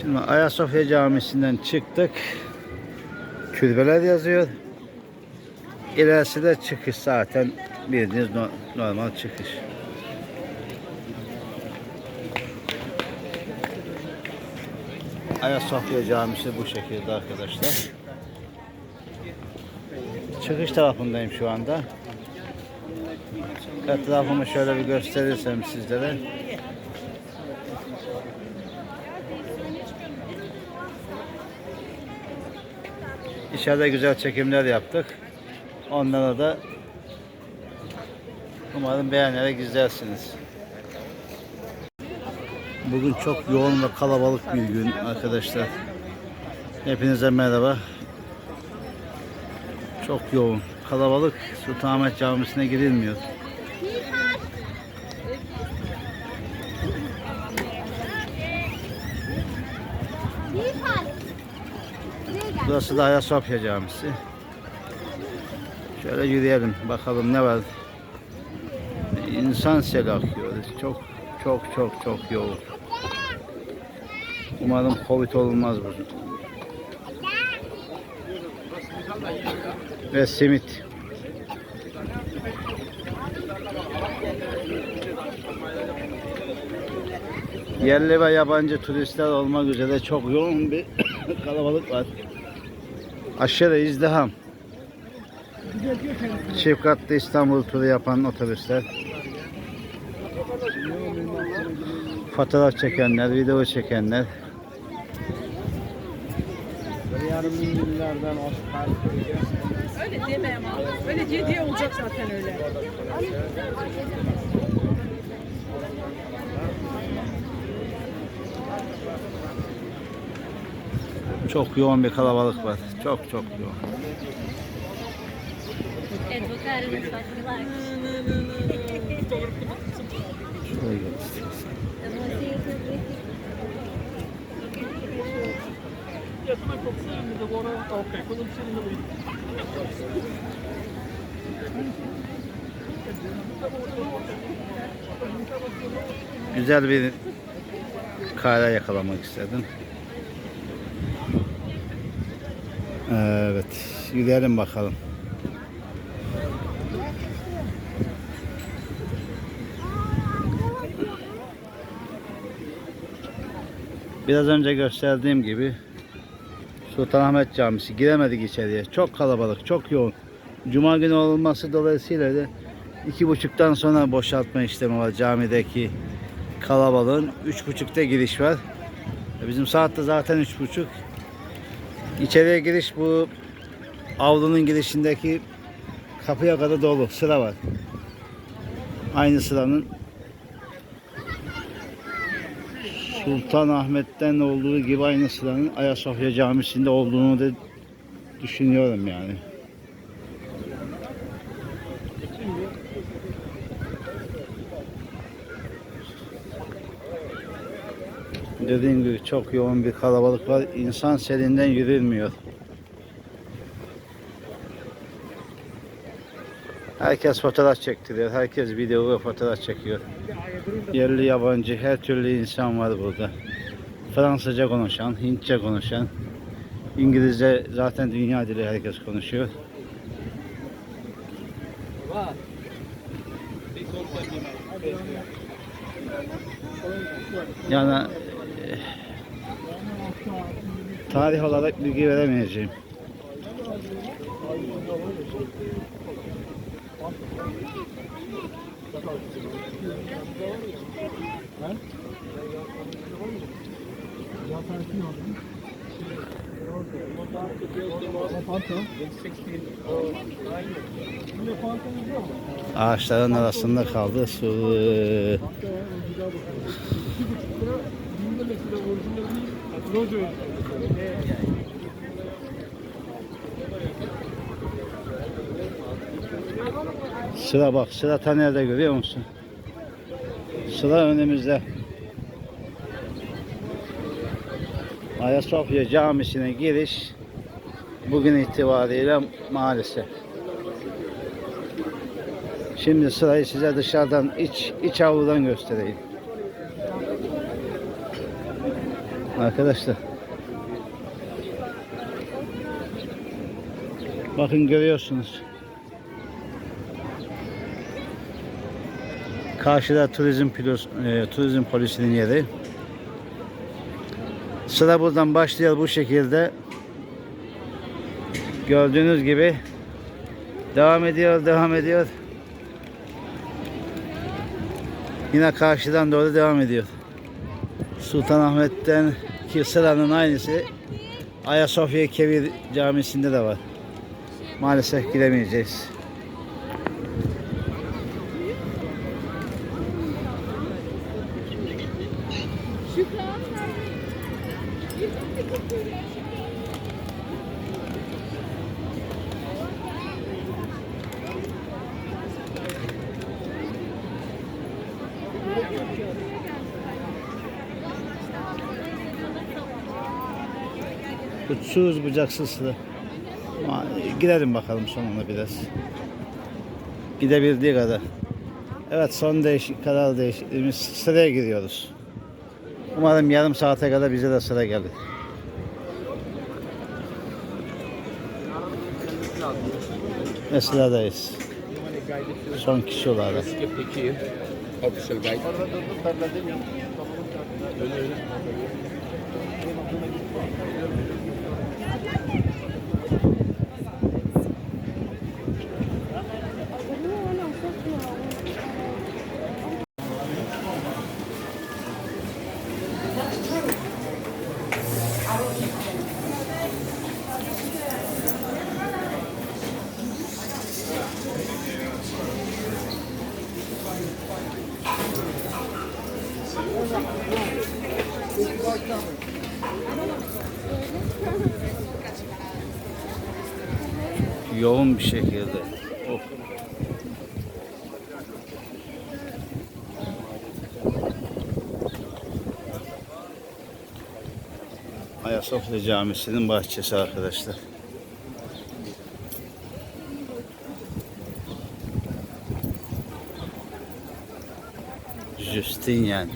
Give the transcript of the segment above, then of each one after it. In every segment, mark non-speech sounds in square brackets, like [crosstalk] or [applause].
Şimdi Ayasofya Camisi'nden çıktık. Külbeler yazıyor. İlerisi de çıkış zaten bildiğiniz no- normal çıkış. Ayasofya Camisi bu şekilde arkadaşlar. Çıkış tarafındayım şu anda. Etrafımı şöyle bir gösterirsem sizlere. İçeride güzel çekimler yaptık. Onlara da umarım beğenerek izlersiniz. Bugün çok yoğun ve kalabalık bir gün arkadaşlar. Hepinize merhaba. Çok yoğun, kalabalık. Sultanahmet Camisi'ne girilmiyor. Burası da Ayasofya Camisi. Şöyle yürüyelim bakalım ne var. İnsan seli akıyor. Çok çok çok çok yoğun. Umarım Covid olmaz bu. Ve simit. Yerli ve yabancı turistler olmak üzere çok yoğun bir [coughs] kalabalık var. Aşırı izdiham. Çift katlı İstanbul turu yapan otobüsler. Fotoğraf çekenler, video çekenler. Öyle deme ama. Öyle diye diye olacak zaten öyle. Çok yoğun bir kalabalık var. Çok çok yoğun. İstiyorsan. Güzel bir kare yakalamak istedim. Evet, gidelim bakalım. Biraz önce gösterdiğim gibi Sultanahmet Camisi giremedik içeriye. Çok kalabalık, çok yoğun. Cuma günü olması dolayısıyla da iki buçuktan sonra boşaltma işlemi var camideki kalabalığın. Üç buçukta giriş var. E, Bizim saatte zaten üç buçuk. İçeriye giriş bu avlunun girişindeki kapıya kadar dolu. Sıra var. Aynı sıranın Sultanahmet'ten olduğu gibi aynı sıranın Ayasofya Camisi'nde olduğunu da düşünüyorum yani. Dediğim gibi çok yoğun bir kalabalık var. İnsan serinden yürülmüyor. Herkes fotoğraf çektiriyor. Herkes video ve fotoğraf çekiyor. Yerli yabancı her türlü insan var burada. Fransızca konuşan, Hintçe konuşan, İngilizce zaten dünya dili herkes konuşuyor. Yani eh, tarih olarak bilgi veremeyeceğim. Ağaçların arasında kaldı. Su, sıra bak, sıra ta nerede görüyor musun? Sıra önümüzde. Ayasofya Camisi'ne giriş bugün itibariyle maalesef. Şimdi sırayı size dışarıdan iç iç avludan göstereyim. Arkadaşlar. Bakın görüyorsunuz. Karşıda turizm pilos, e, turizm polisinin yeri. Sıra buradan başlıyor bu şekilde. Gördüğünüz gibi devam ediyor, devam ediyor. Yine karşıdan doğru devam ediyor. Sultanahmet'ten ki sıranın aynısı Ayasofya Kebir Camisi'nde de var. Maalesef giremeyeceğiz. Uçsuz bucaksız. Ama girelim bakalım sonuna biraz. Gidebildiği kadar. Evet son değişik karar değişikliğimiz sıraya giriyoruz. Umarım yarım saate kadar bize de sıra gelir. Ve sıradayız. Son kişi olarak. Skip the Yoğun bir şekilde. Of. Ayasofya Camisi'nin bahçesi arkadaşlar. Justinian.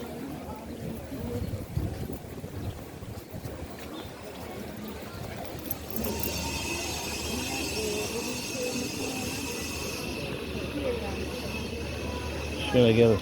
Şöyle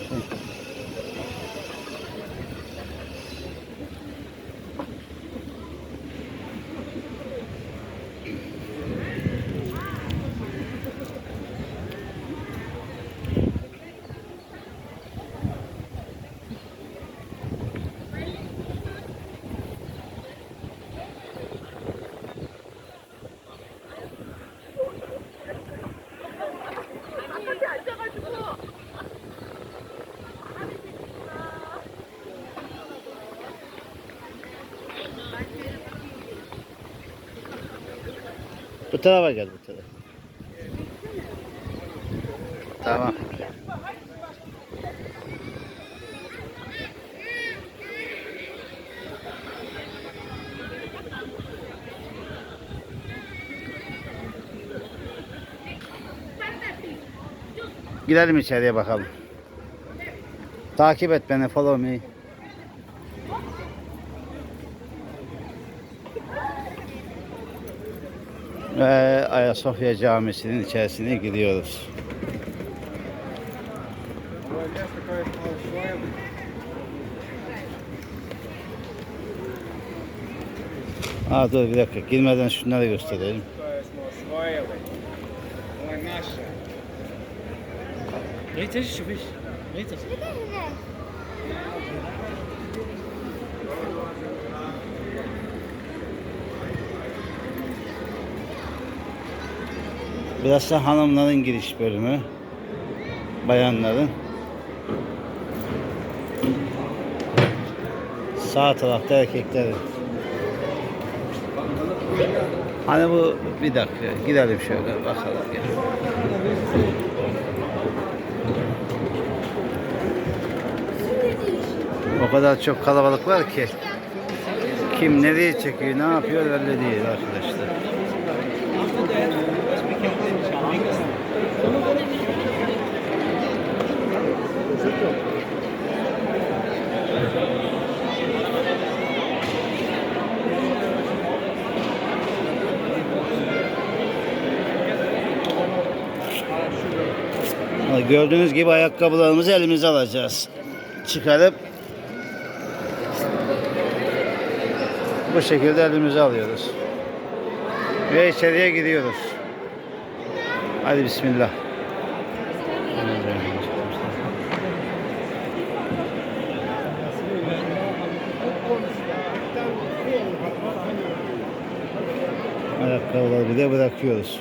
Bu tarafa gel bu tarafa. Tamam. Gidelim içeriye bakalım. Takip et beni, follow me. Ve Ayasofya Camisi'nin içerisine giriyoruz. Aa dur bir dakika girmeden şunları gösterelim. Later, Shubish. Later. Burası hanımların giriş bölümü. Bayanların. Sağ tarafta erkeklerin. Hani bu bir dakika gidelim şöyle bakalım. Ya. O kadar çok kalabalık var ki kim nereye çekiyor ne yapıyor belli değil arkadaşlar. Gördüğünüz gibi ayakkabılarımızı elimize alacağız. Çıkarıp bu şekilde elimize alıyoruz. Ve içeriye gidiyoruz. Hadi bismillah. Ayakkabıları bir de bırakıyoruz.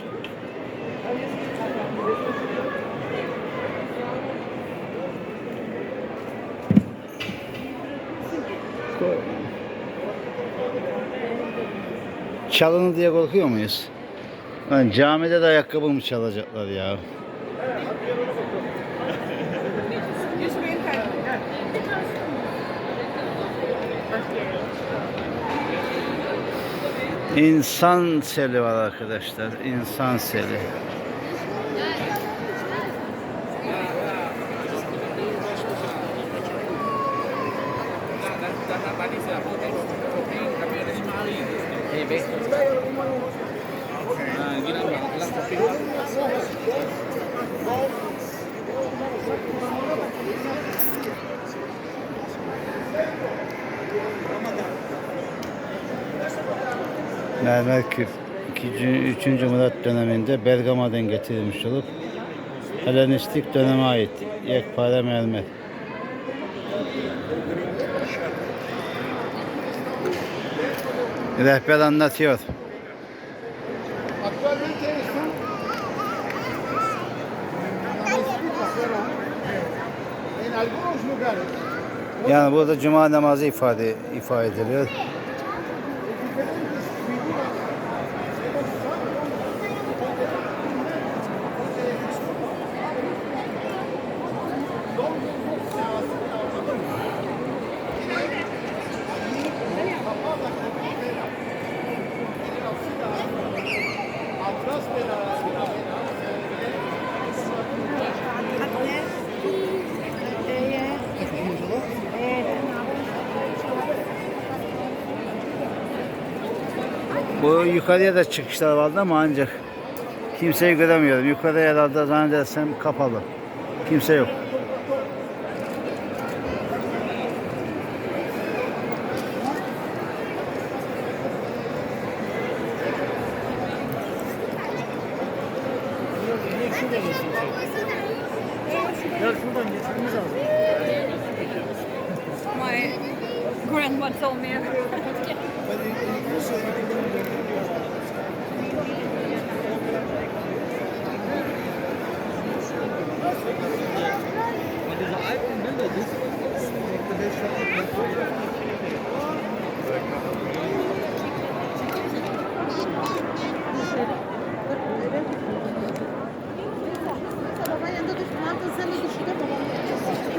Çalını diye korkuyor muyuz? Lan camide de ayakkabı mı çalacaklar ya? İnsan seli var arkadaşlar. İnsan seli. Kopi. Mermer küp 2. 3. Murat döneminde Bergama'dan getirilmiş olup Helenistik döneme ait yekpare mermer. Rehber anlatıyor. Yani burada cuma namazı ifade ifade ediliyor. Yukarıya da çıkışlar vardı ama ancak kimseyi göremiyorum. Yukarı herhalde zannedersem kapalı. Kimse yok. Ya şuradan geçmemiz lazım.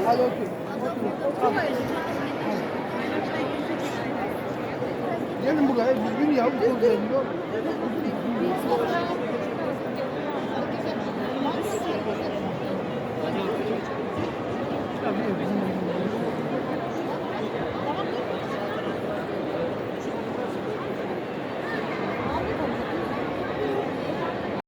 My grandma told me. Gelin buraya düzgün yavru kol geliyor.